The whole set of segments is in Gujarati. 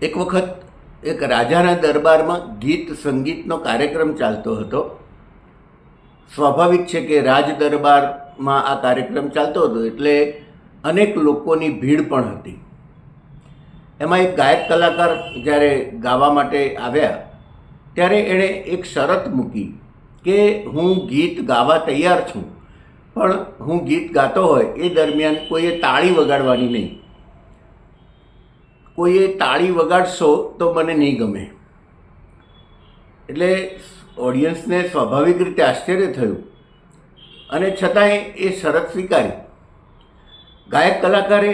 એક વખત એક રાજાના દરબારમાં ગીત સંગીતનો કાર્યક્રમ ચાલતો હતો. સ્વાભાવિક છે કે રાજ દરબારમાં આ કાર્યક્રમ ચાલતો હતો એટલે અનેક લોકોની ભીડ પણ હતી. એમાં એક ગાયક કલાકાર જ્યારે ગાવા માટે આવ્યા, ત્યારે એણે એક શરત મૂકી કે હું ગીત ગાવા તૈયાર છું, પણ હું ગીત ગાતો હોય એ દરમિયાન કોઈએ તાળી વગાડવાની નહીં. કોઈએ તાળી વગાડશો તો મને નહીં ગમે. એટલે ઓડિયન્સને સ્વાભાવિક રીતે આશ્ચર્ય થયું. અને છતાંય એ શરત સ્વીકારી. ગાયક કલાકારે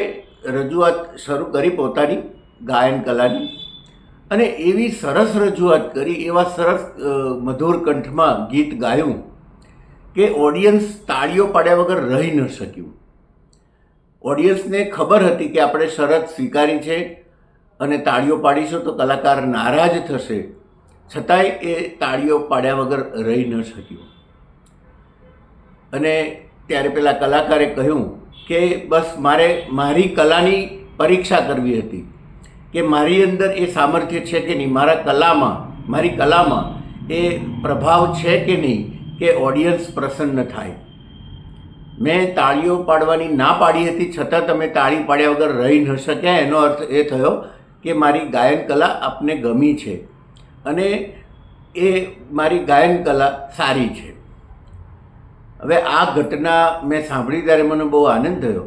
રજૂઆત શરૂ કરી પોતાની, ગાયન કલાની. અને એવી સરસ રજૂઆત કરી, એવા સરસ મધુર કંઠમાં ગીત ગાયું કે ઓડિયન્સ તાળીઓ પાડ્યા વગર રહી ન શક્યું. ઓડિયન્સને ખબર હતી કે આપણે શરત સ્વીકારી છે. અને તાળીઓ પાડીશું તો કલાકાર નારાજ થશે. છતાંય એ તાળીઓ પાડ્યા વગર રહી ન શક્યો. અને ત્યારે પેલા કલાકારે કહ્યું કે બસ મારે મારી કલાની પરીક્ષા કરવી હતી. કે મારી અંદર એ સામર્થ્ય છે કે નહીં? મારા કલામાં, મારી કલામાં એ પ્રભાવ છે કે નહીં કે ઓડિયન્સ પ્રસન્ન થાય? મેં તાળીઓ પાડવાની ના પાડી હતી, છતાં તમે તાળી પાડ્યા વગર રહી ન શક્યા. એનો અર્થ એ થયો કે મારી ગાયન કલા આપને ગમી છે અને એ મારી ગાયન કલા સારી છે. હવે આ ઘટના મેં સાંભળી ત્યારે મને બહુ આનંદ થયો.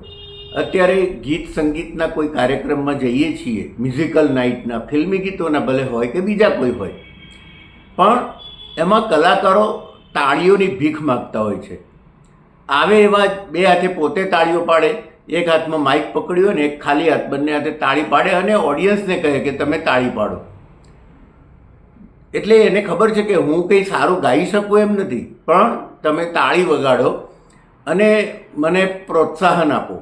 અત્યારે ગીત સંગીતના કોઈ કાર્યક્રમમાં જઈએ છીએ મ્યુઝિકલ નાઇટના ફિલ્મી ગીતોના ભલે હોય કે બીજા કોઈ હોય. પણ એમાં કલાકારો તાળીઓની ભીખ માગતા હોય છે. આવે એવા બે હાથે પોતે તાળીઓ પાડે એક હાથમાં માઇક પકડ્યું અને એક ખાલી હાથ, બંને હાથે તાળી પાડે અને ઓડિયન્સને કહે કે તમે તાળી પાડો. એટલે એને ખબર છે કે હું કંઈ સારું ગાઈ શકું એમ નથી, પણ તમે તાળી વગાડો અને મને પ્રોત્સાહન આપો.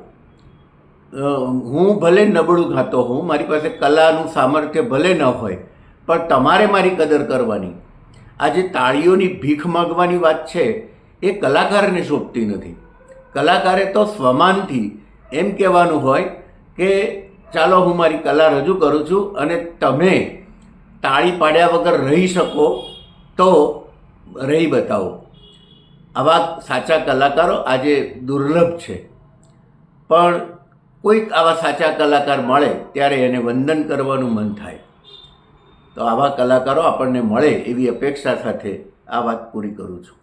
હું ભલે નબળું ગાતો હોઉં, મારી પાસે કલાનું સામર્થ્ય ભલે ન હોય, પણ તમારે મારી કદર કરવાની. આ જે તાળીઓની ભીખ માગવાની વાત છે, એ કલાકારને શોભતી નથી. કલાકારે તો સ્વમાનથી એમ કહેવાનું હોય કે ચાલો હું મારી કલા રજૂ કરું છું અને તમે તાળી પાડ્યા વગર રહી શકો તો રહી બતાવો. આવા સાચા કલાકારો આજે દુર્લભ છે. પણ કોઈક આવા સાચા કલાકાર મળે ત્યારે એને વંદન કરવાનું મન થાય. તો આવા કલાકારો આપણને મળે એવી અપેક્ષા સાથે આ વાત પૂરી કરું છું.